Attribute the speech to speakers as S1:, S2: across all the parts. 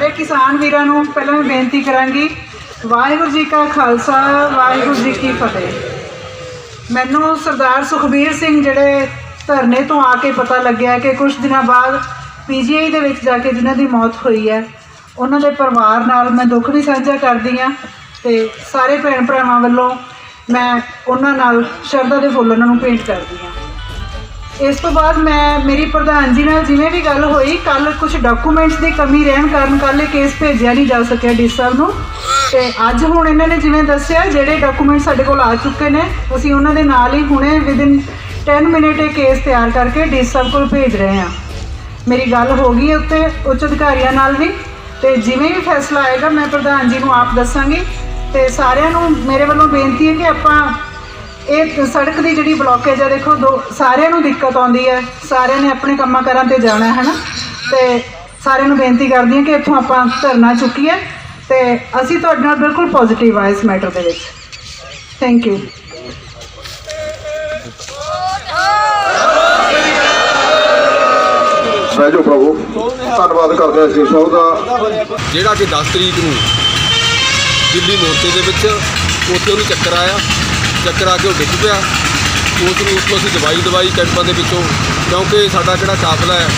S1: ਸਾਰੇ ਕਿਸਾਨ ਵੀਰਾਂ ਨੂੰ ਪਹਿਲਾਂ ਮੈਂ ਬੇਨਤੀ ਕਰਾਂਗੀ, ਵਾਹਿਗੁਰੂ ਜੀ ਕਾ ਖਾਲਸਾ, ਵਾਹਿਗੁਰੂ ਜੀ ਕੀ ਫਤਿਹ। ਮੈਨੂੰ ਸਰਦਾਰ ਸੁਖਬੀਰ ਸਿੰਘ ਜਿਹੜੇ ਧਰਨੇ ਤੋਂ ਆ ਕੇ ਪਤਾ ਲੱਗਿਆ ਕਿ ਕੁਝ ਦਿਨਾਂ ਬਾਅਦ ਪੀਜੀਆਈ ਦੇ ਵਿੱਚ ਜਾ ਕੇ ਜਿਨ੍ਹਾਂ ਦੀ ਮੌਤ ਹੋਈ ਹੈ, ਉਹਨਾਂ ਦੇ ਪਰਿਵਾਰ ਨਾਲ ਮੈਂ ਦੁੱਖ ਵੀ ਸਾਂਝਾ ਕਰਦੀ ਹਾਂ ਤੇ ਸਾਰੇ ਭੈਣ ਭਰਾਵਾਂ ਵੱਲੋਂ ਮੈਂ ਉਹਨਾਂ ਨਾਲ ਸ਼ਰਧਾ ਦੇ ਫੁੱਲ ਉਹਨਾਂ ਨੂੰ ਭੇਂਟ ਕਰਦੀ ਹਾਂ। ਇਸ ਤੋਂ ਬਾਅਦ ਮੈਂ, ਮੇਰੀ ਪ੍ਰਧਾਨ ਜੀ ਨਾਲ ਜਿਵੇਂ ਵੀ ਗੱਲ ਹੋਈ ਕੱਲ ਕੁਝ ਡਾਕੂਮੈਂਟਸ ਦੀ ਕਮੀ ਰਹਿਣ ਕਾਰਨ ਕੱਲ ਇਹ ਕੇਸ ਭੇਜਿਆ ਨਹੀਂ ਜਾ ਸਕਿਆ ਡੀ ਸਾਹਿਬ ਨੂੰ। ਤੇ ਅੱਜ ਹੁਣ ਇਹਨਾਂ ਨੇ ਜਿਵੇਂ ਦੱਸਿਆ, ਜਿਹੜੇ ਡਾਕੂਮੈਂਟ ਸਾਡੇ ਕੋਲ ਆ ਚੁੱਕੇ ਨੇ, ਅਸੀਂ ਉਹਨਾਂ ਦੇ ਨਾਲ ਹੀ ਹੁਣੇ ਵਿਦਿਨ 10 ਮਿੰਟ ਇਹ ਕੇਸ ਤਿਆਰ ਕਰਕੇ ਡੀ ਸਾਹਿਬ ਕੋਲ ਭੇਜ ਰਹੇ ਹਾਂ। ਮੇਰੀ ਗੱਲ ਹੋ ਗਈ ਹੈ ਉੱਤੇ, ਉੱਚ ਅਧਿਕਾਰੀਆਂ ਨਾਲ ਵੀ। ਤੇ ਜਿਵੇਂ ਵੀ ਫੈਸਲਾ ਆਏਗਾ, ਮੈਂ ਪ੍ਰਧਾਨ ਜੀ ਨੂੰ ਆਪ ਦੱਸਾਂਗੀ। ਤੇ ਸਾਰਿਆਂ ਨੂੰ ਮੇਰੇ ਵੱਲੋਂ ਬੇਨਤੀ ਹੈ ਕਿ ਆਪਾਂ ਇਹ ਸੜਕ ਦੀ ਜਿਹੜੀ ਬਲੌਕੇਜ ਹੈ ਦੇਖੋ ਦੋ ਸਾਰਿਆਂ ਨੂੰ ਦਿੱਕਤ ਆਉਂਦੀ ਹੈ। ਸਾਰਿਆਂ ਨੇ ਆਪਣੇ ਕੰਮਾਂ ਕਾਰਾਂ ਤੇ ਜਾਣਾ ਹੈ ਨਾ। ਤੇ ਸਾਰਿਆਂ ਨੂੰ ਬੇਨਤੀ ਕਰਦੀ ਹਾਂ ਕਿ ਇੱਥੋਂ ਆਪਾਂ ਧਰਨਾ ਚੁੱਕੀਏ ਤੇ ਅਸੀਂ ਤੁਹਾਡੇ ਨਾਲ ਬਿਲਕੁਲ ਪੋਜ਼ਿਟਿਵ ਆ ਇਸ ਮੈਟਰ ਦੇ ਵਿੱਚ। ਥੈਂਕ ਯੂ
S2: ਸਹਿ ਜੋ ਪ੍ਰਭੂ ਧੰਨਵਾਦ ਕਰਦੇ ਹਾਂ ਜੀ ਸਭ ਦਾ।
S3: ਜਿਹੜਾ ਕਿ 10 ਤਰੀਕ ਨੂੰ ਦਿੱਲੀ ਮੋਰਚੇ ਦੇ ਵਿੱਚ ਉੱਥੇ ਉਹਨੂੰ ਚੱਕਰ ਆਇਆ। ਚੱਕਰ ਆ ਕੇ ਉਹ ਡਿੱਗ ਪਿਆ। ਉਸ ਨੂੰ ਉੱਥੋਂ ਅਸੀਂ ਦਵਾਈ ਦਵਾਈ ਕੈਂਪਾਂ ਦੇ ਵਿੱਚੋਂ, ਕਿਉਂਕਿ ਸਾਡਾ ਜਿਹੜਾ ਕਾਫਲਾ ਹੈ,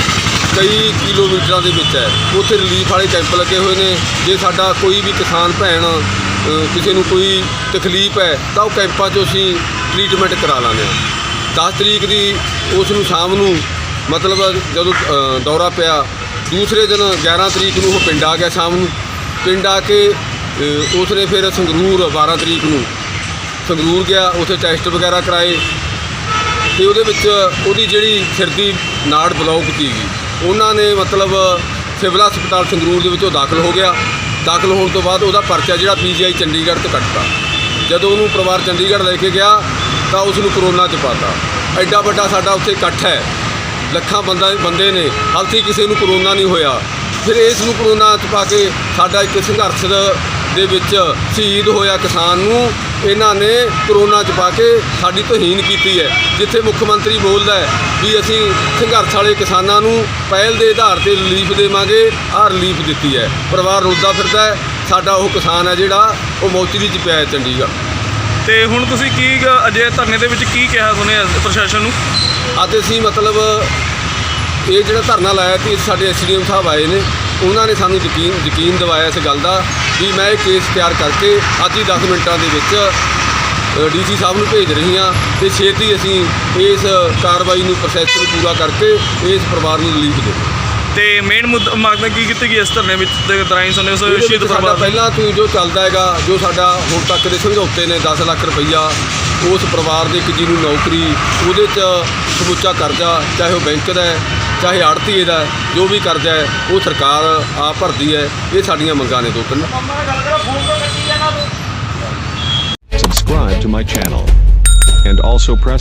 S3: ਕਈ ਕਿਲੋਮੀਟਰਾਂ ਦੇ ਵਿੱਚ ਹੈ। ਉੱਥੇ ਰਿਲੀਫ ਵਾਲੇ ਕੈਂਪ ਲੱਗੇ ਹੋਏ ਨੇ। ਜੇ ਸਾਡਾ ਕੋਈ ਵੀ ਕਿਸਾਨ ਭੈਣ ਕਿਸੇ ਨੂੰ ਕੋਈ ਤਕਲੀਫ ਹੈ, ਤਾਂ ਉਹ ਕੈਂਪਾਂ 'ਚੋਂ ਅਸੀਂ ਟ੍ਰੀਟਮੈਂਟ ਕਰਾ ਲਾਂਗੇ। 10 ਤਰੀਕ ਦੀ ਉਸ ਨੂੰ ਸ਼ਾਮ ਨੂੰ, ਮਤਲਬ ਜਦੋਂ ਦੌਰਾ ਪਿਆ, ਦੂਸਰੇ ਦਿਨ 11 ਤਰੀਕ ਨੂੰ ਉਹ ਪਿੰਡ ਆ ਗਿਆ ਸ਼ਾਮ ਨੂੰ। ਪਿੰਡ ਆ ਕੇ ਉਸ ਨੇ ਫਿਰ ਸੰਗਰੂਰ 12 ਤਰੀਕ ਨੂੰ ਸੰਗਰੂਰ ਗਿਆ, ਉੱਥੇ ਟੈਸਟ ਵਗੈਰਾ ਕਰਾਏ ਤੇ ਉਹਦੇ ਵਿੱਚ ਉਹਦੀ ਜਿਹੜੀ ਸਿਰ ਦੀ ਨਾੜ ਬਲੌਕ ਸੀਗੀ, ਉਹਨਾਂ ਨੇ ਮਤਲਬ ਸਿਵਲ ਹਸਪਤਾਲ ਸੰਗਰੂਰ ਦੇ ਵਿੱਚ ਉਹ ਦਾਖਲ ਹੋ ਗਿਆ। ਦਾਖਲ ਹੋਣ ਤੋਂ ਬਾਅਦ ਉਹਦਾ ਪਰਚਾ ਜਿਹੜਾ ਪੀਜੀਆਈ ਚੰਡੀਗੜ੍ਹ ਤੋਂ ਕੱਟਤਾ। ਜਦੋਂ ਉਹਨੂੰ ਪਰਿਵਾਰ ਚੰਡੀਗੜ੍ਹ ਲੈ ਕੇ ਗਿਆ, ਤਾਂ ਉਸ ਨੂੰ ਕਰੋਨਾ ਚ ਪਾਤਾ। ਐਡਾ ਵੱਡਾ ਸਾਡਾ ਉੱਥੇ ਇਕੱਠ ਹੈ। ਲੱਖਾਂ ਬੰਦਾ, ਬੰਦੇ ਨੇ ਹਾਲ ਕਿਸੇ ਨੂੰ ਕਰੋਨਾ ਨਹੀਂ ਹੋਇਆ। ਫਿਰ ਇਸ ਨੂੰ ਕਰੋਨਾ ਚ ਪਾ ਕੇ ਸਾਡਾ ਇੱਕ ਸੰਘਰਸ਼ ਦੇ ਵਿੱਚ ਸ਼ਹੀਦ ਹੋਇਆ ਕਿਸਾਨ ਨੂੰ। ਇਹਨਾਂ ਨੇ ਕਰੋਨਾ ਚ ਪਾ ਕੇ ਸਾਡੀ ਤੋਹੀਨ ਕੀਤੀ ਹੈ ਜਿੱਥੇ ਮੁੱਖ ਮੰਤਰੀ ਬੋਲਦਾ ਹੈ ਵੀ ਅਸੀਂ ਸੰਘਰਸ਼ ਵਾਲੇ ਕਿਸਾਨਾਂ ਨੂੰ ਪਹਿਲ ਦੇ ਆਧਾਰ ਤੇ ਰਿਲੀਫ ਦੇਵਾਂਗੇ ਆਹ ਰਿਲੀਫ ਦਿੱਤੀ ਹੈ। ਪਰਿਵਾਰ ਰੋਦਾ ਫਿਰਦਾ ਹੈ ਸਾਡਾ ਉਹ ਕਿਸਾਨ ਹੈ ਜਿਹੜਾ ਉਹ ਮੌਚਰੀ ਚ ਪਿਆ ਹੈ ਚੰਡੀਗੜ੍ਹ।
S4: ਤੇ ਹੁਣ ਤੁਸੀਂ ਕੀ ਗ- ਅਜੇ ਧਰਨੇ ਦੇ ਵਿੱਚ ਕੀ ਕਿਹਾ ਸੁਣਿਆ ਪ੍ਰਸ਼ਾਸਨ ਨੂੰ?
S3: ਅੱਜ ਅਸੀਂ ਮਤਲਬ ਇਹ ਜਿਹੜਾ ਧਰਨਾ ਲਾਇਆ ਕਿ ਸਾਡੇ ਐਸਡੀਐਮ ਸਾਹਿਬ ਆਏ ਨੇ ਉਹਨਾਂ ਨੇ ਸਾਨੂੰ ਯਕੀਨ ਯਕੀਨ ਦਿਵਾਇਆ ਇਸ ਗੱਲ ਦਾ। ਵੀ ਮੈਂ ਇਹ ਕੇਸ ਤਿਆਰ ਕਰਕੇ ਅੱਜ ਹੀ 10 ਮਿੰਟਾਂ ਦੇ ਵਿੱਚ ਡੀਸੀ ਸਾਹਿਬ ਨੂੰ ਭੇਜ ਰਹੀ ਹਾਂ ਤੇ ਛੇਤੀ ਅਸੀਂ ਇਸ ਕਾਰਵਾਈ ਨੂੰ ਪ੍ਰੋਸੈਸ ਨੂੰ ਪੂਰਾ ਕਰਕੇ ਇਸ ਪਰਿਵਾਰ ਨੂੰ ਰਿਲੀਫ ਦੇਵਾਂਗੇ।
S4: ਤੇ ਮੇਨ ਮੁੱਦਾ ਮੰਗ ਕੀ ਕੀਤੀ ਗਈ ਇਸ ਧਰਨੇ ਵਿੱਚ ਦੇ ਦਰਾਈ ਸੁਣੇ ਸੋ ਸ਼ਹੀਦ ਪਰਿਵਾਰ
S3: ਪਹਿਲਾਂ ਤੋਂ ਜੋ ਚੱਲਦਾ ਹੈਗਾ ਜੋ ਸਾਡਾ ਹੁਣ ਤੱਕ ਦੇ ਸਮਝੌਤੇ ਨੇ 10 ਲੱਖ ਰੁਪਈਆ ਉਸ ਪਰਿਵਾਰ ਦੇ ਇੱਕ ਜੀ ਨੂੰ ਨੌਕਰੀ ਉਹਦੇ 'ਚ ਸਮੁੱਚਾ ਕਰਜ਼ਾ ਚਾਹੇ ਉਹ ਬੈਂਕ ਦਾ ਹੈ ਚਾਹੇ ਆੜਤੀਏ ਦਾ ਜੋ ਵੀ ਕਰਜ਼ਾ ਹੈ, ਉਹ ਸਰਕਾਰ ਆਪ ਭਰਦੀ ਹੈ। ਇਹ ਸਾਡੀਆਂ ਮੰਗਾਂ ਨੇ ਦੋ ਤਿੰਨ।
S5: Subscribe to my channel and also press